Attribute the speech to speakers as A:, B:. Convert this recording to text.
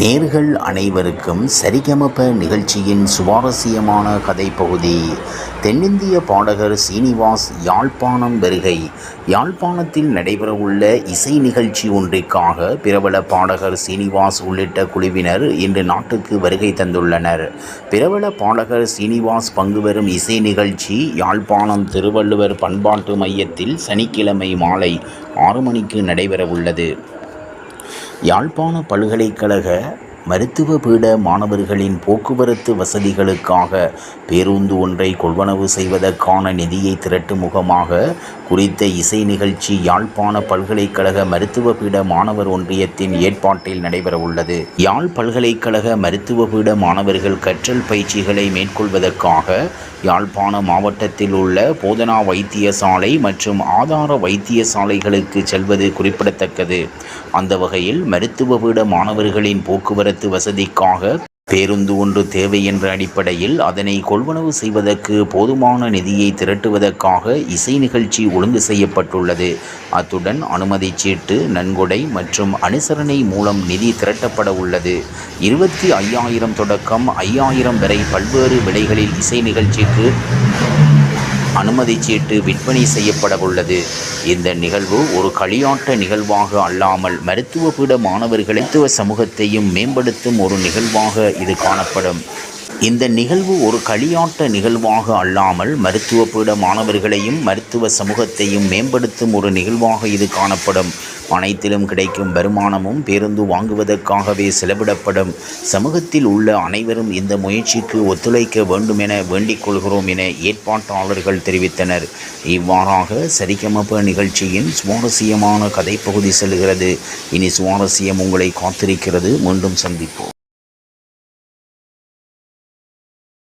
A: நேர்கள் அனைவருக்கும் சரிகமப நிகழ்ச்சியின் சுவாரஸ்யமான கதைப்பகுதி. தென்னிந்திய பாடகர் சீனிவாஸ் யாழ்ப்பாணம் வருகை. யாழ்ப்பாணத்தில் நடைபெறவுள்ள இசை நிகழ்ச்சி ஒன்றிற்காக பிரபல பாடகர் சீனிவாஸ் உள்ளிட்ட குழுவினர் இன்று நாட்டுக்கு வருகை தந்துள்ளனர். பிரபல பாடகர் சீனிவாஸ் பங்கு வரும் இசை நிகழ்ச்சி யாழ்ப்பாணம் திருவள்ளுவர் பண்பாட்டு மையத்தில் சனிக்கிழமை மாலை ஆறு மணிக்கு நடைபெறவுள்ளது. யாழ்ப்பாண பல்கலைக்கழக மருத்துவ பீட மாணவர்களின் போக்குவரத்து வசதிகளுக்காக பேருந்து ஒன்றை கொள்வனவு செய்வதற்கான நிதியை திரட்டும் முகமாக குறித்த இசை நிகழ்ச்சி யாழ்ப்பாண பல்கலைக்கழக மருத்துவ பீட மாணவர் ஒன்றியத்தின் ஏற்பாட்டில் நடைபெறவுள்ளது. யாழ் பல்கலைக்கழக மருத்துவ பீட மாணவர்கள் கற்றல் பயிற்சிகளை மேற்கொள்வதற்காக யாழ்ப்பாண மாவட்டத்தில் உள்ள போதனா வைத்தியசாலை மற்றும் ஆதார வைத்தியசாலைகளுக்கு செல்வது குறிப்பிடத்தக்கது. அந்த வகையில் மருத்துவ பீட மாணவர்களின் போக்குவரத்து போக்குவரத்து வசதிக்காக பேருந்து ஒன்று தேவை என்ற அடிப்படையில் அதனை கொள்வனவு செய்வதற்கு போதுமான நிதியை திரட்டுவதற்காக இசை நிகழ்ச்சி ஒழுங்கு செய்யப்பட்டுள்ளது. அத்துடன் அனுமதி சீட்டு நன்கொடை மற்றும் அனுசரணை மூலம் நிதி திரட்டப்பட உள்ளது. இருபத்தி ஐயாயிரம் தொடக்கம் ஐயாயிரம் வரை பல்வேறு விலைகளில் இசை நிகழ்ச்சிக்கு அனுமதி சீட்டு விற்பனை செய்யப்பட உள்ளது இந்த நிகழ்வு ஒரு களியாட்ட நிகழ்வாக அல்லாமல் மருத்துவ பீட மாணவர்கள் மருத்துவ சமூகத்தையும் மேம்படுத்தும் ஒரு நிகழ்வாக இது காணப்படும். இந்த நிகழ்வு ஒரு களியாட்ட நிகழ்வாக அல்லாமல் மருத்துவ பீட மாணவர்களையும் மருத்துவ சமூகத்தையும் மேம்படுத்தும் ஒரு நிகழ்வாக இது காணப்படும். அனைத்திலும் கிடைக்கும் வருமானமும் பேருந்து வாங்குவதற்காகவே செலவிடப்படும். சமூகத்தில் உள்ள அனைவரும் இந்த முயற்சிக்கு ஒத்துழைக்க வேண்டும் என வேண்டிக் கொள்கிறோம் என ஏற்பாட்டாளர்கள் தெரிவித்தனர். இவ்வாறாக சரிகமப நிகழ்ச்சியின் சுவாரஸ்யமான கதைப்பகுதி செல்கிறது. இனி சுவாரஸ்யம் உங்களை காத்திருக்கிறது. மீண்டும் சந்திப்போம்.